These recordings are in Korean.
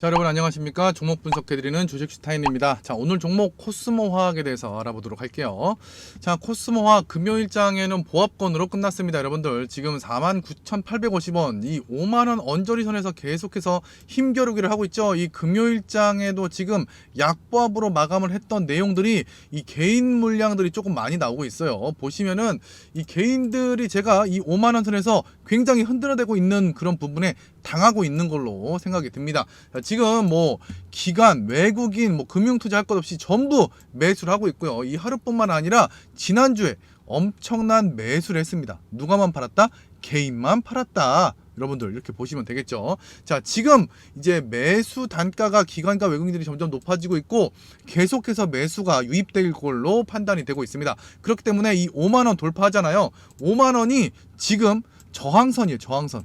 자 여러분 안녕하십니까? 종목 분석해드리는 주식슈타인입니다. 자 오늘 종목 코스모 화학에 대해서 알아보도록 할게요. 자 코스모 화학 금요일장에는 보합권으로 끝났습니다 여러분들. 지금 49,850원 이 5만원 언저리 선에서 계속해서 힘겨루기를 하고 있죠. 이 금요일장에도 지금 약보합으로 마감을 했던 내용들이 이 개인 물량들이 조금 많이 나오고 있어요. 보시면은 이 개인들이 제가 이 5만원 선에서 굉장히 흔들어대고 있는 그런 부분에 당하고 있는 걸로 생각이 듭니다. 자, 지금 뭐 기관, 외국인, 뭐 금융 투자할 것 없이 전부 매수를 하고 있고요. 이 하루뿐만 아니라 지난주에 엄청난 매수를 했습니다. 누가만 팔았다? 개인만 팔았다. 여러분들 이렇게 보시면 되겠죠. 자, 지금 이제 매수 단가가 기관과 외국인들이 점점 높아지고 있고 계속해서 매수가 유입될 걸로 판단이 되고 있습니다. 그렇기 때문에 이 5만 원 돌파하잖아요. 5만 원이 지금 저항선이에요. 저항선.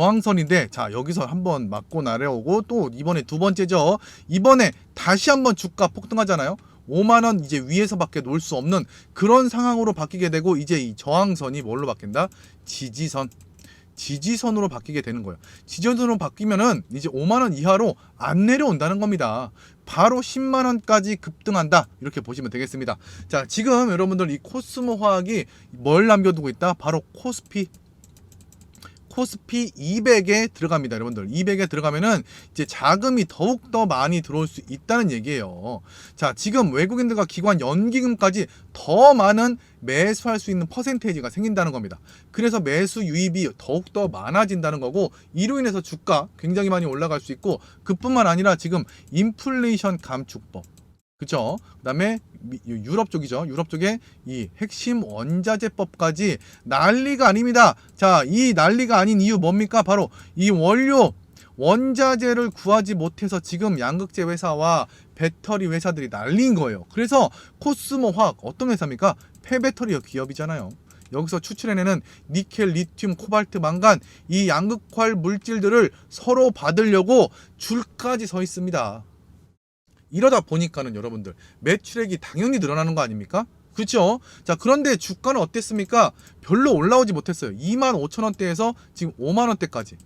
저항선인데 자 여기서 한번 맞고 날아오고 또 이번에 두 번째죠. 이번에 다시 한번 주가 폭등하잖아요. 5만원 이제 위에서밖에 놓을 수 없는 그런 상황으로 바뀌게 되고 이제 이 저항선이 뭘로 바뀐다? 지지선. 지지선으로 바뀌게 되는 거예요. 지지선으로 바뀌면은 이제 5만 원 이하로 안 내려온다는 겁니다. 바로 10만 원까지 급등한다. 이렇게 보시면 되겠습니다. 자 지금 여러분들 이 코스모 화학이 뭘 남겨두고 있다? 바로 코스피 코스피 200에 들어갑니다, 여러분들. 200에 들어가면은 이제 자금이 더욱 더 많이 들어올 수 있다는 얘기예요. 자, 지금 외국인들과 기관 연기금까지 더 많은 매수할 수 있는 퍼센테이지가 생긴다는 겁니다. 그래서 매수 유입이 더욱 더 많아진다는 거고 이로 인해서 주가 굉장히 많이 올라갈 수 있고 그뿐만 아니라 지금 인플레이션 감축법 그죠? 그다음에 미- 유럽 쪽이죠. 유럽 쪽에 이 핵심 원자재법까지 난리가 아닙니다. 자, 이 난리가 아닌 이유 뭡니까? 바로 이 원료 원자재를 구하지 못해서 지금 양극재 회사와 배터리 회사들이 난리인 거예요. 그래서 코스모 화학 어떤 회사입니까? 폐배터리 기업이잖아요. 여기서 추출해내는 니켈, 리튬, 코발트, 망간 이 양극활 물질들을 서로 받으려고 줄까지 서 있습니다. 이러다 보니까는 여러분들 매출액이 당연히 늘어나는 거 아닙니까? 그렇죠? 자 그런데 주가는 어땠습니까? 별로 올라오지 못했어요. 2만 5천 원대에서 지금 5만 원대까지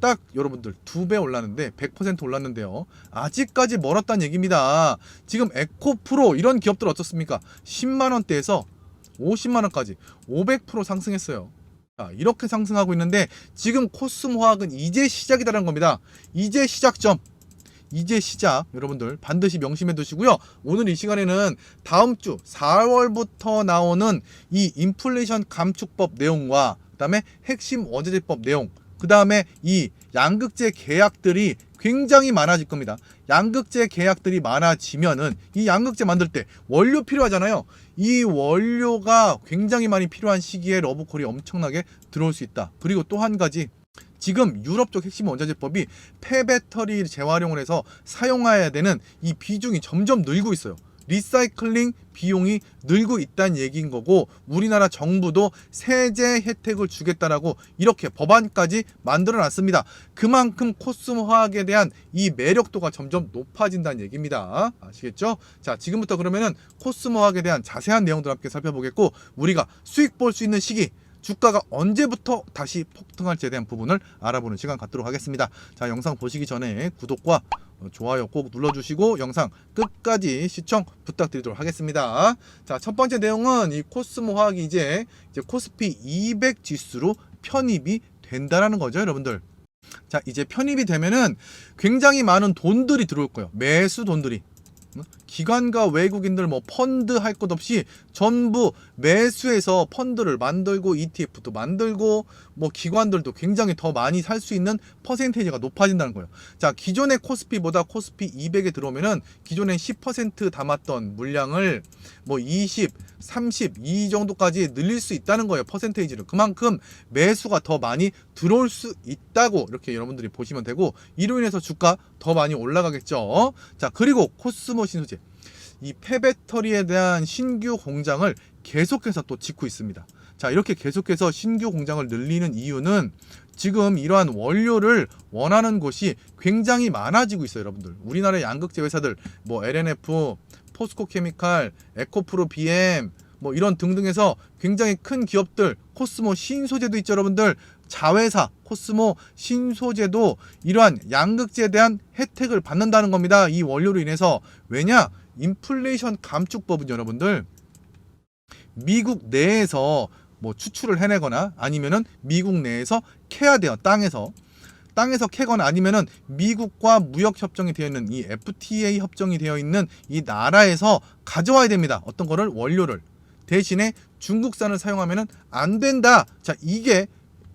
딱 여러분들 두 배 올랐는데 100% 올랐는데요. 아직까지 멀었다는 얘기입니다. 지금 에코프로 이런 기업들 어떻습니까? 10만 원대에서 50만 원까지 500% 상승했어요. 자, 이렇게 상승하고 있는데 지금 코스모 화학은 이제 시작이다라는 겁니다. 이제 시작점. 이제 시작 여러분들 반드시 명심해 두시고요. 오늘 이 시간에는 다음 주 4월부터 나오는 이 인플레이션 감축법 내용과 그다음에 핵심 원자재법 내용 그다음에 이 양극재 계약들이 굉장히 많아질 겁니다. 양극재 계약들이 많아지면은 이 양극재 만들 때 원료 필요하잖아요. 이 원료가 굉장히 많이 필요한 시기에 러브콜이 엄청나게 들어올 수 있다. 그리고 또 한 가지 지금 유럽 쪽 핵심 원자재법이 폐배터리 재활용을 해서 사용해야 되는 이 비중이 점점 늘고 있어요. 리사이클링 비용이 늘고 있다는 얘기인 거고 우리나라 정부도 세제 혜택을 주겠다라고 이렇게 법안까지 만들어 놨습니다. 그만큼 코스모 화학에 대한 이 매력도가 점점 높아진다는 얘기입니다. 아시겠죠? 자, 지금부터 그러면은 코스모 화학에 대한 자세한 내용들 함께 살펴보겠고 우리가 수익 볼 수 있는 시기 주가가 언제부터 다시 폭등할지에 대한 부분을 알아보는 시간 갖도록 하겠습니다. 자, 영상 보시기 전에 구독과 어, 좋아요 꼭 눌러주시고 영상 끝까지 시청 부탁드리도록 하겠습니다. 자, 첫 번째 내용은 이 코스모 화학이 이제, 이제 코스피 200 지수로 편입이 된다라는 거죠, 여러분들. 자, 이제 편입이 되면은 굉장히 많은 돈들이 들어올 거예요. 매수 돈들이. 응? 기관과 외국인들 뭐 펀드 할 것 없이 전부 매수해서 펀드를 만들고 ETF도 만들고 뭐 기관들도 굉장히 더 많이 살 수 있는 퍼센테이지가 높아진다는 거예요. 자, 기존의 코스피보다 코스피 200에 들어오면은 기존에 10% 담았던 물량을 뭐 20, 30, 이 정도까지 늘릴 수 있다는 거예요. 퍼센테이지를. 그만큼 매수가 더 많이 들어올 수 있다고 이렇게 여러분들이 보시면 되고 이로 인해서 주가 더 많이 올라가겠죠. 자, 그리고 코스모 신소재. 이 폐배터리에 대한 신규 공장을 계속해서 또 짓고 있습니다. 자, 이렇게 계속해서 신규 공장을 늘리는 이유는 지금 이러한 원료를 원하는 곳이 굉장히 많아지고 있어요, 여러분들. 우리나라 양극재 회사들, 뭐 LNF, 포스코 케미칼, 에코프로 BM, 뭐 이런 등등해서 굉장히 큰 기업들, 코스모 신소재도 있죠, 여러분들. 자회사 코스모 신소재도 이러한 양극재에 대한 혜택을 받는다는 겁니다. 이 원료로 인해서 왜냐? 인플레이션 감축법은 여러분들 미국 내에서 뭐 추출을 해내거나 아니면은 미국 내에서 캐야 돼요. 땅에서 땅에서 캐거나 아니면은 미국과 무역 협정이 되어 있는 이 FTA 협정이 되어 있는 이 나라에서 가져와야 됩니다. 어떤 거를 원료를 대신에 중국산을 사용하면은 안 된다. 자, 이게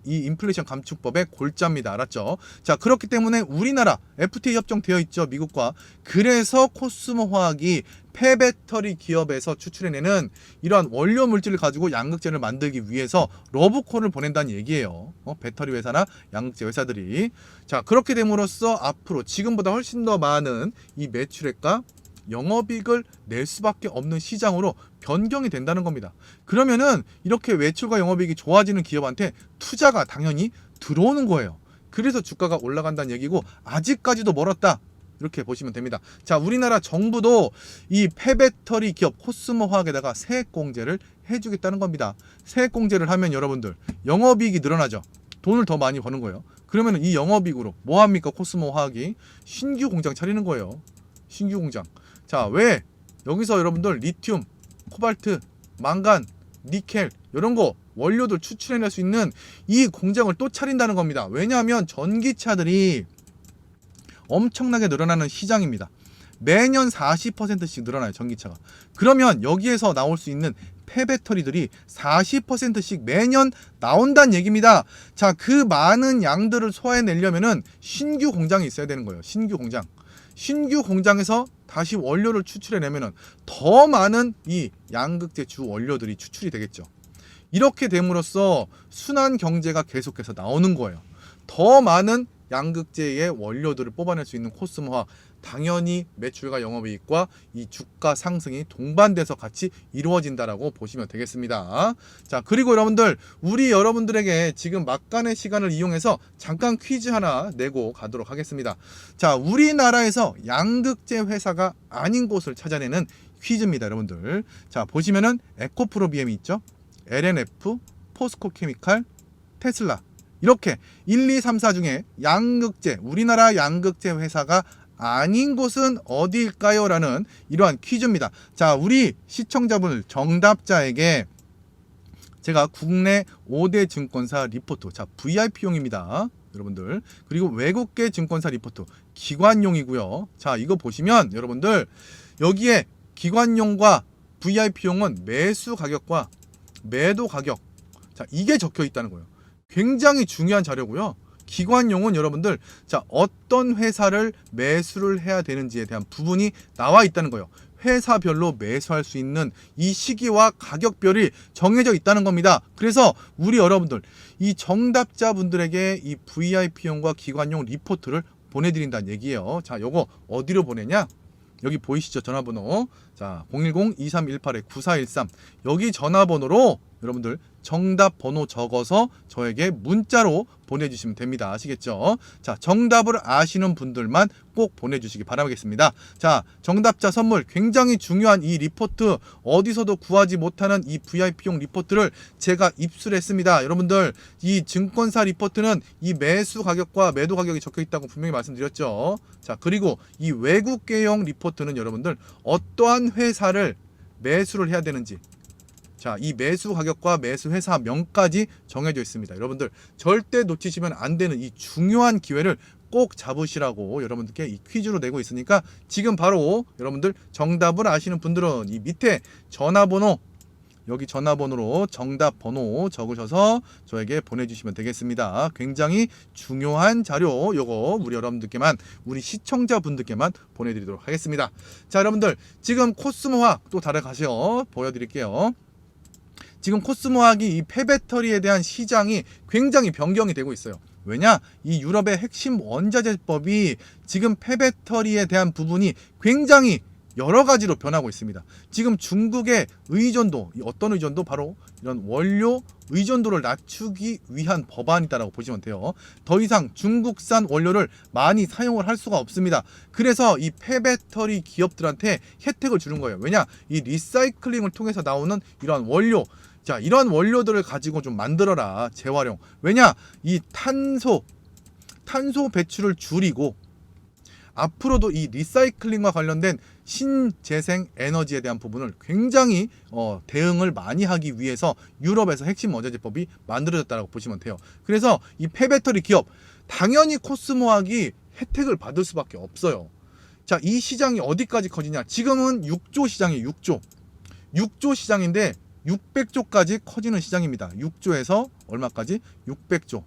이 인플레이션 감축법의 골자입니다. 알았죠? 자, 그렇기 때문에 우리나라 FTA 협정 되어 있죠. 미국과. 그래서 코스모 화학이 폐배터리 기업에서 추출해내는 이러한 원료 물질을 가지고 양극재를 만들기 위해서 러브콜을 보낸다는 얘기예요. 어, 배터리 회사나 양극재 회사들이. 자, 그렇게 됨으로써 앞으로 지금보다 훨씬 더 많은 이 매출액과 영업이익을 낼 수밖에 없는 시장으로 변경이 된다는 겁니다. 그러면은 이렇게 매출과 영업이익이 좋아지는 기업한테 투자가 당연히 들어오는 거예요. 그래서 주가가 올라간다는 얘기고 아직까지도 멀었다. 이렇게 보시면 됩니다. 자, 우리나라 정부도 이 폐배터리 기업 코스모 화학에다가 세액 공제를 해주겠다는 겁니다. 세액 공제를 하면 여러분들 영업이익이 늘어나죠. 돈을 더 많이 버는 거예요. 그러면 이 영업이익으로 뭐 합니까? 코스모 화학이 신규 공장 차리는 거예요. 신규 공장. 자, 왜 여기서 여러분들 리튬, 코발트, 망간, 니켈 이런 거 원료들 추출해낼 수 있는 이 공장을 또 차린다는 겁니다. 왜냐하면 전기차들이 엄청나게 늘어나는 시장입니다. 매년 40%씩 늘어나요, 전기차가. 그러면 여기에서 나올 수 있는 폐배터리들이 40%씩 매년 나온다는 얘기입니다. 자, 그 많은 양들을 소화해내려면은 신규 공장이 있어야 되는 거예요. 신규 공장. 신규 공장에서 다시 원료를 추출해내면은 더 많은 이 양극재 주 원료들이 추출이 되겠죠. 이렇게 됨으로써 순환 경제가 계속해서 나오는 거예요. 더 많은 양극재의 원료들을 뽑아낼 수 있는 코스모화 당연히 매출과 영업이익과 이 주가 상승이 동반돼서 같이 이루어진다라고 보시면 되겠습니다. 자 그리고 여러분들 우리 여러분들에게 지금 막간의 시간을 이용해서 잠깐 퀴즈 하나 내고 가도록 하겠습니다. 자 우리나라에서 양극재 회사가 아닌 곳을 찾아내는 퀴즈입니다, 여러분들. 자 보시면은 에코프로비엠이 있죠, LNF, 포스코 케미칼, 테슬라 이렇게 1, 2, 3, 4 중에 양극재, 우리나라 양극재 회사가 아닌 곳은 어디일까요? 라는 이러한 퀴즈입니다. 자, 우리 시청자분 정답자에게 제가 국내 5대 증권사 리포트, 자, VIP용입니다. 여러분들. 그리고 외국계 증권사 리포트, 기관용이고요. 자, 이거 보시면 여러분들 여기에 기관용과 VIP용은 매수 가격과 매도 가격, 자, 이게 적혀 있다는 거예요. 굉장히 중요한 자료고요. 기관용은 여러분들 자 어떤 회사를 매수를 해야 되는지에 대한 부분이 나와 있다는 거예요. 회사별로 매수할 수 있는 이 시기와 가격별이 정해져 있다는 겁니다. 그래서 우리 여러분들 이 정답자분들에게 이 VIP용과 기관용 리포트를 보내드린다는 얘기예요. 자, 요거 어디로 보내냐? 여기 보이시죠? 전화번호. 자, 010-2318-9413. 여기 전화번호로 여러분들 정답 번호 적어서 저에게 문자로 보내주시면 됩니다. 아시겠죠? 자, 정답을 아시는 분들만 꼭 보내주시기 바라겠습니다. 자, 정답자 선물 굉장히 중요한 이 리포트 어디서도 구하지 못하는 이 VIP용 리포트를 제가 입수했습니다. 여러분들 이 증권사 리포트는 이 매수 가격과 매도 가격이 적혀 있다고 분명히 말씀드렸죠. 자, 그리고 이 외국계용 리포트는 여러분들 어떠한 회사를 매수를 해야 되는지 자, 이 매수 가격과 매수 회사 명까지 정해져 있습니다. 여러분들 절대 놓치시면 안 되는 이 중요한 기회를 꼭 잡으시라고 여러분들께 이 퀴즈로 내고 있으니까 지금 바로 여러분들 정답을 아시는 분들은 이 밑에 전화번호 여기 전화번호로 정답 번호 적으셔서 저에게 보내주시면 되겠습니다. 굉장히 중요한 자료 요거 우리 여러분들께만 우리 시청자분들께만 보내드리도록 하겠습니다. 자 여러분들 지금 코스모학 또 다른 가시어 보여드릴게요. 지금 코스모학이 이 폐배터리에 대한 시장이 굉장히 변경이 되고 있어요. 왜냐? 이 유럽의 핵심 원자재법이 지금 폐배터리에 대한 부분이 굉장히 여러 가지로 변하고 있습니다. 지금 중국의 의존도, 이 어떤 의존도 바로 이런 원료 의존도를 낮추기 위한 법안이다라고 보시면 돼요. 더 이상 중국산 원료를 많이 사용을 할 수가 없습니다. 그래서 이 폐배터리 기업들한테 혜택을 주는 거예요. 왜냐? 이 리사이클링을 통해서 나오는 이러한 원료 자, 이런 원료들을 가지고 좀 만들어라. 재활용. 왜냐? 이 탄소 탄소 배출을 줄이고 앞으로도 이 리사이클링과 관련된 신재생 에너지에 대한 부분을 굉장히 어, 대응을 많이 하기 위해서 유럽에서 핵심 원자재법이 만들어졌다고 보시면 돼요. 그래서 이 폐배터리 기업 당연히 코스모학이 혜택을 받을 수밖에 없어요. 자, 이 시장이 어디까지 커지냐? 지금은 6조 시장이에요. 6조. 6조 시장인데 600조까지 커지는 시장입니다. 6조에서 얼마까지? 600조.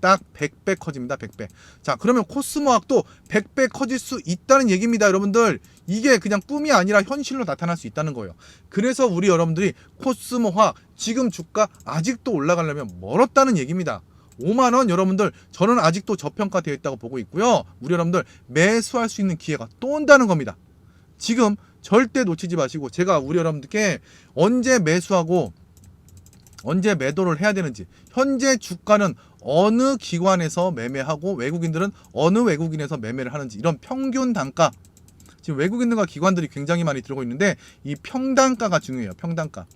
딱 100배 커집니다. 100배. 자, 그러면 코스모학도 100배 커질 수 있다는 얘기입니다, 여러분들. 이게 그냥 꿈이 아니라 현실로 나타날 수 있다는 거예요. 그래서 우리 여러분들이 코스모학 지금 주가 아직도 올라가려면 멀었다는 얘기입니다. 5만 원 여러분들 저는 아직도 저평가되어 있다고 보고 있고요. 우리 여러분들 매수할 수 있는 기회가 또 온다는 겁니다. 지금 절대 놓치지 마시고 제가 우리 여러분들께 언제 매수하고 언제 매도를 해야 되는지 현재 주가는 어느 기관에서 매매하고 외국인들은 어느 외국인에서 매매를 하는지 이런 평균 단가. 지금 외국인들과 기관들이 굉장히 많이 들어오고 있는데 이 평단가가 중요해요 평단가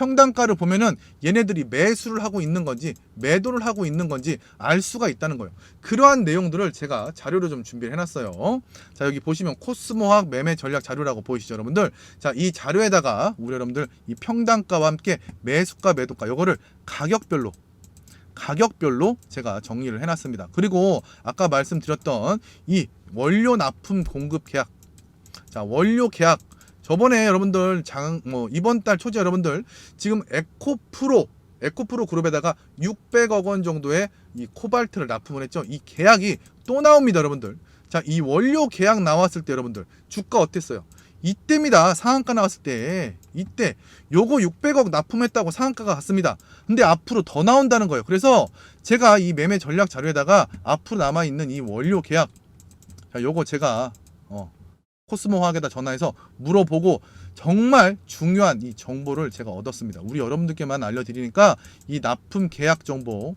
평단가를 보면은 얘네들이 매수를 하고 있는 건지 매도를 하고 있는 건지 알 수가 있다는 거예요. 그러한 내용들을 제가 자료로 좀 준비를 해놨어요. 자 여기 보시면 코스모학 매매 전략 자료라고 보이시죠, 여러분들? 자 이 자료에다가 우리 여러분들 이 평단가와 함께 매수가 매도가 요거를 가격별로 가격별로 제가 정리를 해놨습니다. 그리고 아까 말씀드렸던 이 원료 납품 공급 계약 자 원료 계약 저번에 여러분들 장 뭐 이번 달 초제 여러분들 지금 에코프로 에코프로 그룹에다가 600억 원 정도의 이 코발트를 납품을 했죠. 이 계약이 또 나옵니다, 여러분들. 자, 이 원료 계약 나왔을 때 여러분들 주가 어땠어요? 이때입니다. 상한가 나왔을 때 이때 요거 600억 납품했다고 상한가가 갔습니다. 근데 앞으로 더 나온다는 거예요. 그래서 제가 이 매매 전략 자료에다가 앞으로 남아 있는 이 원료 계약 자, 요거 제가 어 코스모화학에다 전화해서 물어보고 정말 중요한 이 정보를 제가 얻었습니다. 우리 여러분들께만 알려드리니까 이 납품 계약 정보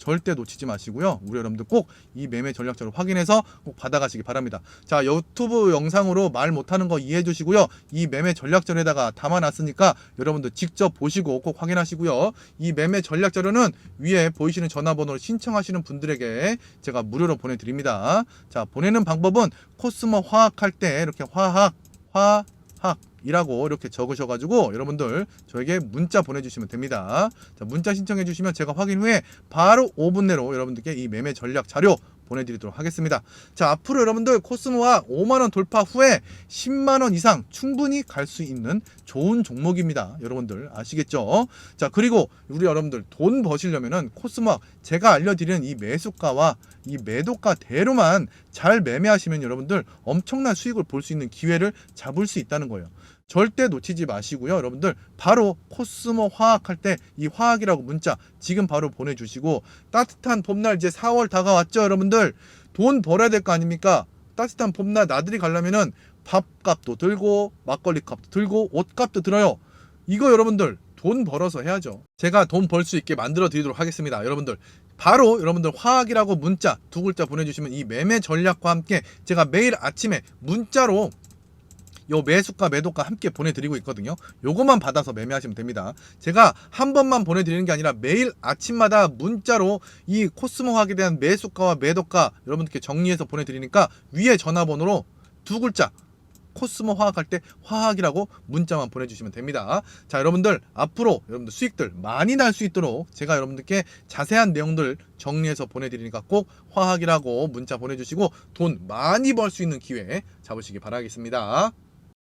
절대 놓치지 마시고요. 우리 여러분들 꼭 이 매매 전략자를 확인해서 꼭 받아가시기 바랍니다. 자, 유튜브 영상으로 말 못하는 거 이해해 주시고요. 이 매매 전략자료에다가 담아놨으니까 여러분들 직접 보시고 꼭 확인하시고요. 이 매매 전략자료는 위에 보이시는 전화번호를 신청하시는 분들에게 제가 무료로 보내드립니다. 자, 보내는 방법은 코스모 화학할 때 이렇게 화학, 화 학 이라고 이렇게 적으셔가지고 여러분들 저에게 문자 보내주시면 됩니다. 자, 문자 신청해 주시면 제가 확인 후에 바로 5분 내로 여러분들께 이 매매 전략 자료 보내드리도록 하겠습니다. 자 앞으로 여러분들 코스모와 5만원 돌파 후에 10만원 이상 충분히 갈 수 있는 좋은 종목입니다. 여러분들 아시겠죠? 자 그리고 우리 여러분들 돈 버시려면은 코스모 제가 알려드리는 이 매수가와 이 매도가 대로만 잘 매매하시면 여러분들 엄청난 수익을 볼 수 있는 기회를 잡을 수 있다는 거예요. 절대 놓치지 마시고요. 여러분들 바로 코스모 화학 할 때 이 화학이라고 문자 지금 바로 보내주시고 따뜻한 봄날 이제 4월 다가왔죠. 여러분들 돈 벌어야 될 거 아닙니까? 따뜻한 봄날 나들이 가려면은 밥값도 들고 막걸리 값도 들고 옷값도 들어요. 이거 여러분들 돈 벌어서 해야죠. 제가 돈 벌 수 있게 만들어 드리도록 하겠습니다. 여러분들 바로 여러분들 화학이라고 문자 두 글자 보내주시면 이 매매 전략과 함께 제가 매일 아침에 문자로 요 매수가 매도가 함께 보내드리고 있거든요. 요거만 받아서 매매하시면 됩니다. 제가 한 번만 보내드리는 게 아니라 매일 아침마다 문자로 이 코스모학에 대한 매수가와 매도가 여러분들께 정리해서 보내드리니까 위에 전화번호로 두 글자 코스모 화학할 때 화학이라고 문자만 보내주시면 됩니다. 자, 여러분들 앞으로 여러분들 수익들 많이 날 수 있도록 제가 여러분들께 자세한 내용들 정리해서 보내드리니까 꼭 화학이라고 문자 보내주시고 돈 많이 벌 수 있는 기회 잡으시기 바라겠습니다.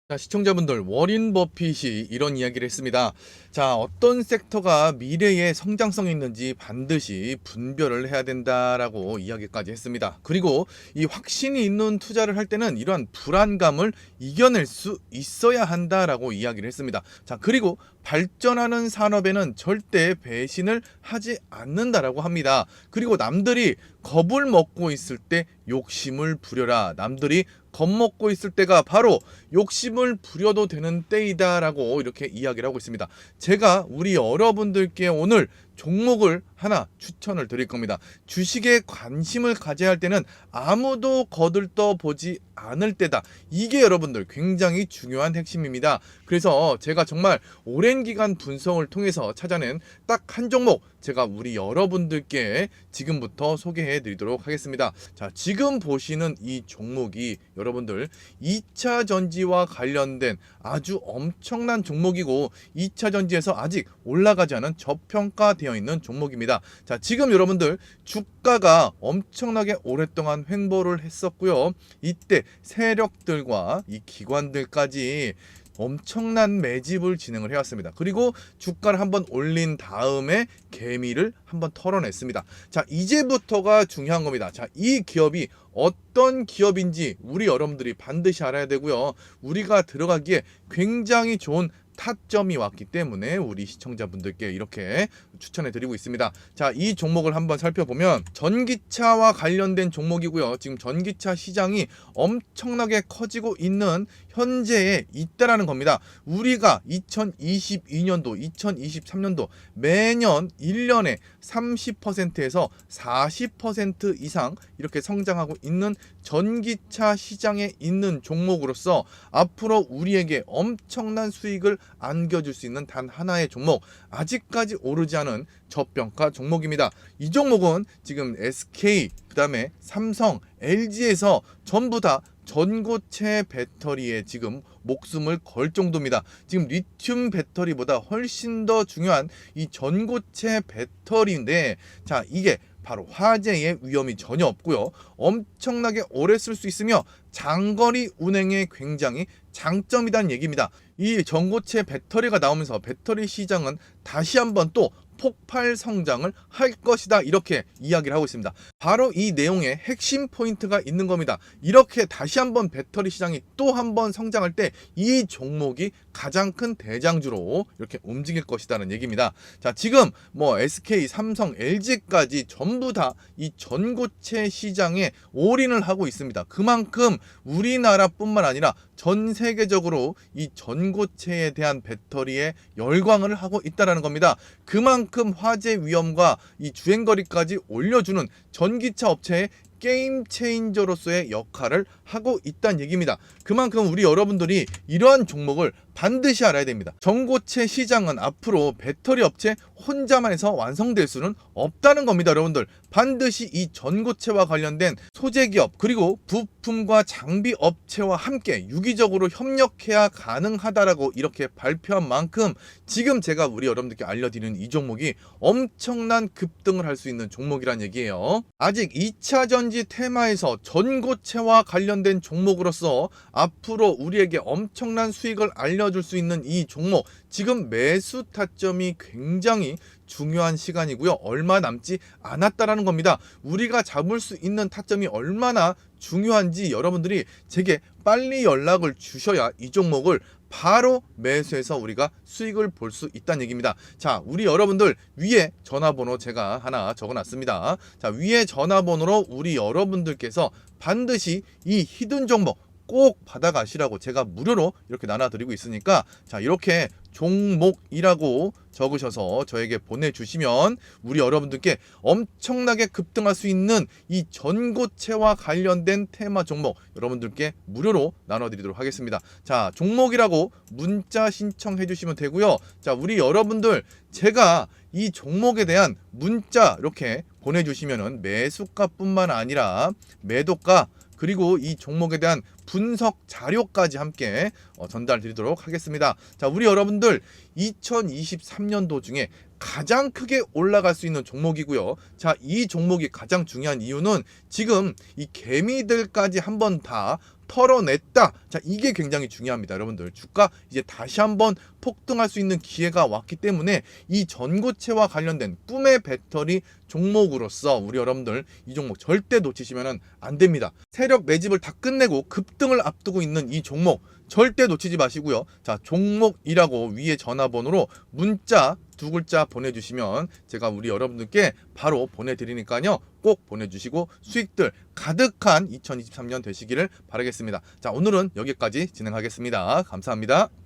자, 시청자분들, 워린 버핏이 이런 이야기를 했습니다. 자, 어떤 섹터가 미래의 성장성이 있는지 반드시 분별을 해야 된다라고 이야기까지 했습니다. 그리고 이 확신이 있는 투자를 할 때는 이러한 불안감을 이겨낼 수 있어야 한다라고 이야기를 했습니다. 자, 그리고 발전하는 산업에는 절대 배신을 하지 않는다라고 합니다. 그리고 남들이 겁을 먹고 있을 때 욕심을 부려라. 남들이 겁먹고 있을 때가 바로 욕심을 부려도 되는 때이다라고 이렇게 이야기를 하고 있습니다. 제가 우리 여러분들께 오늘 종목을 하나 추천을 드릴 겁니다. 주식에 관심을 가져야 할 때는 아무도 거들떠 보지 않을 때다. 이게 여러분들 굉장히 중요한 핵심입니다. 그래서 제가 정말 오랜 기간 분석을 통해서 찾아낸 딱 한 종목 제가 우리 여러분들께 지금부터 소개해 드리도록 하겠습니다. 자, 지금 보시는 이 종목이 여러분들 2차 전지와 관련된 아주 엄청난 종목이고 2차 전지에서 아직 올라가지 않은 저평가 되어 있는 종목입니다. 자, 지금 여러분들 주가가 엄청나게 오랫동안 횡보를 했었고요. 이때 세력들과 이 기관들까지 엄청난 매집을 진행을 해왔습니다. 그리고 주가를 한번 올린 다음에 개미를 한번 털어냈습니다. 자, 이제부터가 중요한 겁니다. 자, 이 기업이 어떤 기업인지 우리 여러분들이 반드시 알아야 되고요. 우리가 들어가기에 굉장히 좋은 타점이 왔기 때문에 우리 시청자분들께 이렇게 추천해 드리고 있습니다. 자, 이 종목을 한번 살펴보면 전기차와 관련된 종목이고요. 지금 전기차 시장이 엄청나게 커지고 있는 현재에 있다라는 겁니다. 우리가 2022년도, 2023년도 매년 1년에 30%에서 40% 이상 이렇게 성장하고 있는 전기차 시장에 있는 종목으로서 앞으로 우리에게 엄청난 수익을 안겨줄 수 있는 단 하나의 종목 아직까지 오르지 않은 저평가 종목입니다. 이 종목은 지금 SK 그 다음에 삼성, LG에서 전부 다 전고체 배터리에 지금 목숨을 걸 정도입니다. 지금 리튬 배터리보다 훨씬 더 중요한 이 전고체 배터리인데 자 이게 바로 화재의 위험이 전혀 없고요. 엄청나게 오래 쓸 수 있으며 장거리 운행에 굉장히 장점이라는 얘기입니다. 이 전고체 배터리가 나오면서 배터리 시장은 다시 한번 또 폭발 성장을 할 것이다 이렇게 이야기를 하고 있습니다. 바로 이 내용에 핵심 포인트가 있는 겁니다. 이렇게 다시 한번 배터리 시장이 또 한 번 성장할 때 이 종목이 가장 큰 대장주로 이렇게 움직일 것이다는 얘기입니다. 자, 지금 뭐 SK, 삼성, LG까지 전부 다 이 전고체 시장에 올인을 하고 있습니다. 그만큼 우리나라뿐만 아니라 전 세계적으로 이 전고체에 대한 배터리에 열광을 하고 있다라는 겁니다. 그만큼 화재 위험과 이 주행거리까지 올려주는 전기차 업체의 게임 체인저로서의 역할을 하고 있다는 얘기입니다. 그만큼 우리 여러분들이 이러한 종목을 반드시 알아야 됩니다. 전고체 시장은 앞으로 배터리 업체 혼자만 해서 완성될 수는 없다는 겁니다, 여러분들. 반드시 이 전고체와 관련된 소재 기업 그리고 부품과 장비 업체와 함께 유기적으로 협력해야 가능하다라고 이렇게 발표한 만큼 지금 제가 우리 여러분들께 알려드리는 이 종목이 엄청난 급등을 할 수 있는 종목이란 얘기예요. 아직 2차 전지 테마에서 전고체와 관련된 종목으로서 앞으로 우리에게 엄청난 수익을 알 려줄 수 있는 이 종목 지금 매수 타점이 굉장히 중요한 시간이고요. 얼마 남지 않았다라는 겁니다. 우리가 잡을 수 있는 타점이 얼마나 중요한지 여러분들이 제게 빨리 연락을 주셔야 이 종목을 바로 매수해서 우리가 수익을 볼 수 있다는 얘기입니다. 자, 우리 여러분들 위에 전화번호 제가 하나 적어놨습니다. 자, 위에 전화번호로 우리 여러분들께서 반드시 이 히든 종목 꼭 받아가시라고 제가 무료로 이렇게 나눠드리고 있으니까 자 이렇게 종목이라고 적으셔서 저에게 보내주시면 우리 여러분들께 엄청나게 급등할 수 있는 이 전고체와 관련된 테마 종목 여러분들께 무료로 나눠드리도록 하겠습니다. 자 종목이라고 문자 신청해 주시면 되고요. 자 우리 여러분들 제가 이 종목에 대한 문자 이렇게 보내주시면은 매수가뿐만 아니라 매도가 그리고 이 종목에 대한 분석 자료까지 함께 어, 전달 드리도록 하겠습니다. 자, 우리 여러분들 2023년도 중에 가장 크게 올라갈 수 있는 종목이고요. 자, 이 종목이 가장 중요한 이유는 지금 이 개미들까지 한번 다 털어냈다. 자, 이게 굉장히 중요합니다. 여러분들. 주가 이제 다시 한번 폭등할 수 있는 기회가 왔기 때문에 이 전고체와 관련된 꿈의 배터리 종목으로서 우리 여러분들 이 종목 절대 놓치시면 안 됩니다. 세력 매집을 다 끝내고 급등을 앞두고 있는 이 종목 절대 놓치지 마시고요. 자, 종목이라고 위에 전화번호로 문자 두 글자 보내주시면 제가 우리 여러분들께 바로 보내드리니까요. 꼭 보내주시고 수익들 가득한 2023년 되시기를 바라겠습니다. 자, 오늘은 여기까지 진행하겠습니다. 감사합니다.